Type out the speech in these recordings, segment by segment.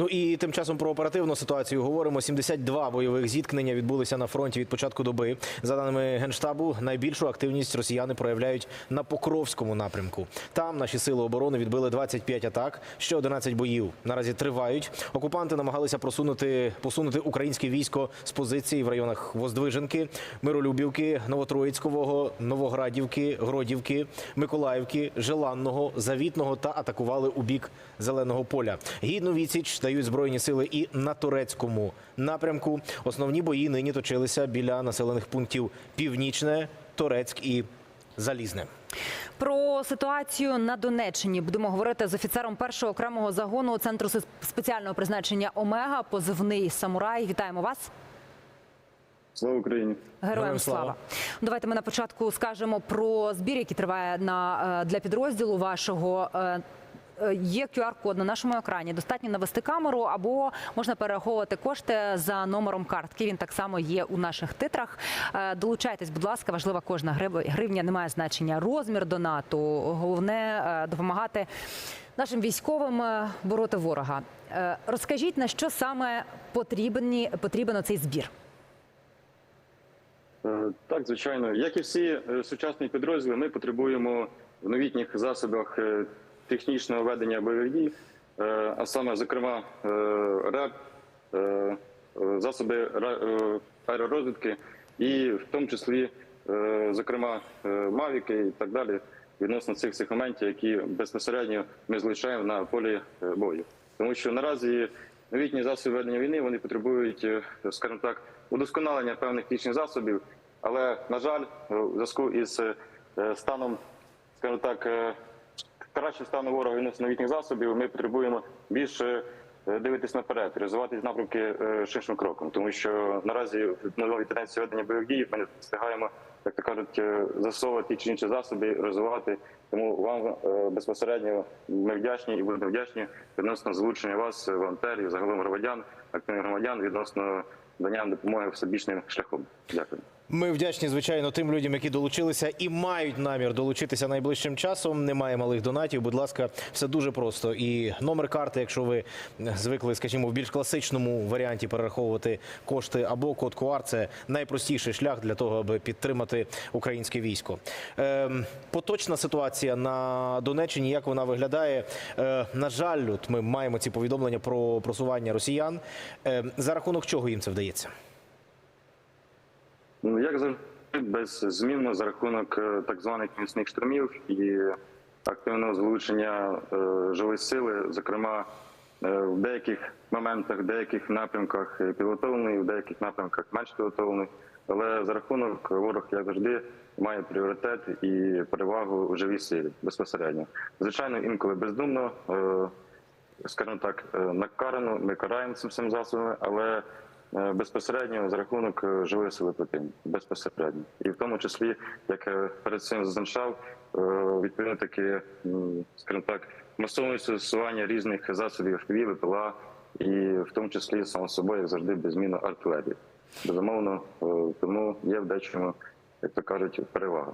Ну і тим часом про оперативну ситуацію говоримо. 72 бойових зіткнення відбулися на фронті від початку доби. За даними генштабу, найбільшу активність росіяни проявляють на Покровському напрямку. Там наші сили оборони відбили 25 атак, ще 11 боїв. Наразі тривають. Окупанти намагалися просунути посунути українське військо з позицій в районах Воздвиженки, Миролюбівки, Новотроїцькового, Новоградівки, Гродівки, Миколаївки, Желанного, Завітного та атакували у бік зеленого поля. Гідну відсіч дають збройні сили і на турецькому напрямку. Основні бої нині точилися біля населених пунктів Північне, Торецьк і Залізне. Про ситуацію на Донеччині будемо говорити з офіцером першого окремого загону центру спеціального призначення Омега, позивний самурай. Вітаємо вас. Слава Україні! Героям слава. слава. Давайте ми на початку скажемо про збір, який триває на е, для підрозділу вашого. Є QR-код на нашому екрані. Достатньо навести камеру або можна перераховувати кошти за номером картки. Він так само є у наших титрах. Е, Долучайтесь, будь ласка, важлива кожна грив- гривня. Немає значення розмір донату. Головне е, допомагати нашим військовим е, бороти ворога. Розкажіть на що саме потрібні потрібен оцей збір. Так, звичайно, як і всі сучасні підрозділи, ми потребуємо в новітніх засобах технічного ведення бойових дій, е, а саме, зокрема, е, РЕП, засоби е, аеророзвідки, і в тому числі, зокрема, мавіки і так далі, відносно цих всіх моментів, які безпосередньо ми злучаємо на полі бою. Тому що наразі новітні засоби ведення війни вони потребують, скажімо так, удосконалення певних технічних засобів. Але на жаль, в зв'язку із станом, скажімо так, кращим станом ворога відносно новітніх засобів, ми потребуємо більше е, дивитись наперед, розвивати напрямки е, ширшим кроком, тому що наразі в новій тенденції ведення бойових дій ми не встигаємо, як то кажуть, е, засовувати чи інші засоби, розвивати. Тому вам безпосередньо ми вдячні і будемо вдячні відносно залучення вас, волонтерів, загалом громадян, активних громадян відносно надання допомоги всебічним шляхом. Дякую. Ми вдячні, звичайно, тим людям, які долучилися і мають намір долучитися найближчим часом. Немає малих донатів. Будь ласка, все дуже просто. І номер карти, якщо ви звикли, скажімо, в більш класичному варіанті перераховувати кошти або код QR, це найпростіший шлях для того, аби підтримати українське військо. Ем, поточна ситуація на Донеччині, як вона виглядає? Е, на жаль, от ми маємо ці повідомлення про просування росіян. Ем, за рахунок чого їм це вдається? Ну, як завжди, беззмінно за рахунок е, так званих міцних штурмів і активного залучення е, живої сили, зокрема е, в деяких моментах, в деяких напрямках підготовлений, в деяких напрямках менш підготовлений. Але за рахунок ворог, як завжди, має пріоритет і перевагу у живій силі безпосередньо. Звичайно, інколи бездумно, скажімо так, накарано, ми караємо цим всім засобами, але безпосередньо за рахунок е, живої сили противника, безпосередньо. І в тому числі, як перед цим зазначав, е, відповідно таки, скажімо так, масове застосування різних засобів FPV, ВПЛА, і в тому числі само собою, як завжди, беззмінно артилерії. Безумовно, е, тому є в дечому, як то кажуть, перевага.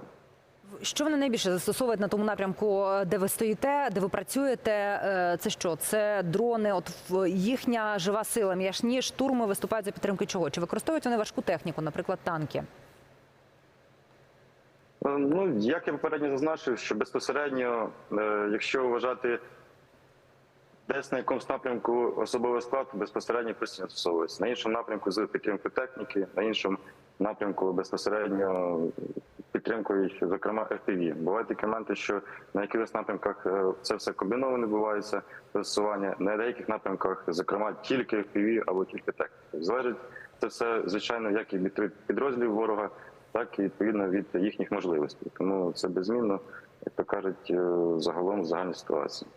Що вони найбільше застосовують на тому напрямку, де ви стоїте, де ви працюєте? Е, Це що? Це дрони? От їхня жива сила, м'ясні штурми виступають за підтримки чого? Чи використовують вони важку техніку, наприклад, танки? Е, Ну, як я попередньо зазначив, що безпосередньо, е, якщо вважати десь на якомусь напрямку особовий склад, безпосередньо постійно застосовується. На іншому напрямку з підтримкою техніки, на іншому напрямку безпосередньо підтримкою, зокрема, FPV. Бувають такі моменти, що на якихось напрямках е, це все комбіновано відбувається застосування, на деяких напрямках, зокрема, тільки FPV або тільки техніка. Залежить це все, звичайно, як і від підрозділів ворога, так і відповідно від їхніх можливостей. Тому це беззмінно, як то кажуть, е, загалом загальна ситуація.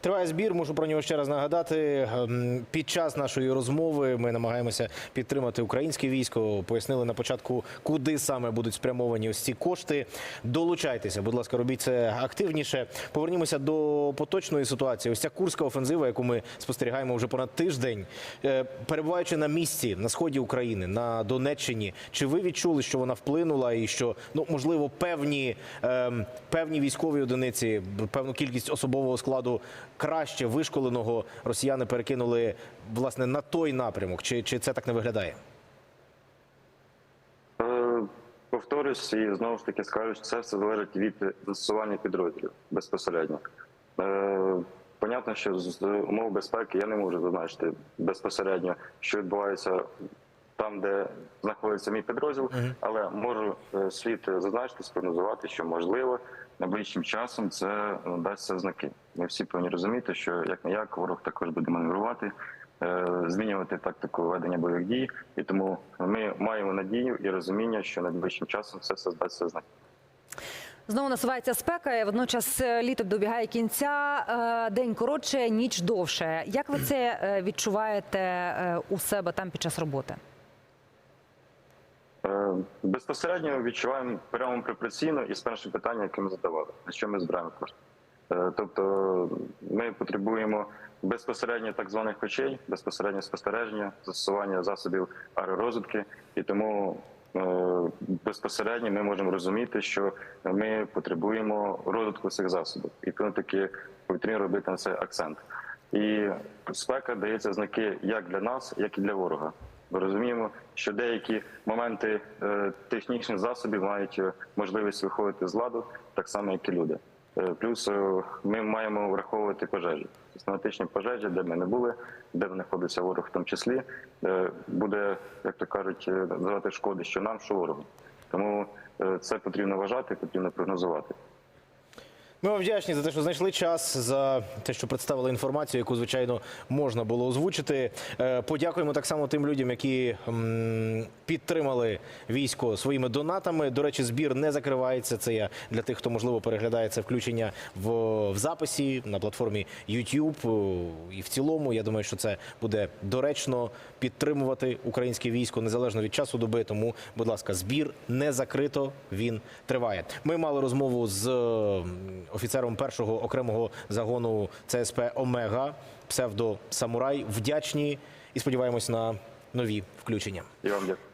Триває збір. Можу про нього ще раз нагадати. Ем, Під час нашої розмови ми намагаємося підтримати українське військо. Пояснили на початку, куди саме будуть спрямовані ось ці кошти. Долучайтеся, будь ласка, робіть це активніше. Повернімося до поточної ситуації. Ось ця курська офензива, яку ми спостерігаємо вже понад тиждень, Е, перебуваючи на місці на сході України, на Донеччині. Чи ви відчули, що вона вплинула, і що ну можливо певні, ем, певні військові одиниці, певну кількість особового складу краще вишколеного росіяни перекинули власне на той напрямок? Чи, чи це так не виглядає? Е, Повторюсь і знову ж таки скажу, що це все залежить від застосування підрозділів безпосередньо. Е, Понятно, що з умов безпеки я не можу зазначити безпосередньо, що відбувається там, де знаходиться мій підрозділ, але можу е, слід зазначити, спрогнозувати, що можливо найближчим часом це е, дасться знаки. Ми всі повинні розуміти, що як не як ворог також буде маневрувати, е, змінювати тактику ведення бойових дій, і тому ми маємо надію і розуміння, що найближчим часом це все здасться знаки. Знову насувається спека, і водночас е, літо добігає кінця, е, день коротше, ніч довше. Як ви це е, відчуваєте е, у себе там під час роботи? Е, Безпосередньо відчуваємо прямо пропорційно і з першим питанням, яке ми задавали, на що ми збираємо кошти. Е, Тобто ми потребуємо безпосередньо так званих очей, безпосередньо спостереження, застосування засобів аеророзвідки, і тому е, безпосередньо ми можемо розуміти, що ми потребуємо розвитку цих засобів, і тому таки потрібно робити на це акцент. І спека дається знаки як для нас, як і для ворога. Ми розуміємо, що деякі моменти е, технічних засобів мають е, можливість виходити з ладу, так само, як і люди. Е, Плюс ми маємо враховувати пожежі, систематичні пожежі, де ми не були, де знаходиться ворог, в тому числі буде, як то кажуть, завдати шкоди, що нам, що ворогу. Тому це потрібно вважати, потрібно прогнозувати. Ми вам вдячні за те, що знайшли час за те, що представили інформацію, яку звичайно можна було озвучити. Е, Подякуємо так само тим людям, які підтримали військо своїми донатами. До речі, збір не закривається. Це я для тих, хто можливо переглядає це включення в, в записі на платформі YouTube. І в цілому, я думаю, що це буде доречно підтримувати українське військо незалежно від часу доби. Тому, будь ласка, збір не закрито. Він триває. Ми мали розмову з е, офіцером першого окремого загону ЦСП Омега, псевдо Самурай. Вдячні і сподіваємось на нові включення. Я вам дякую.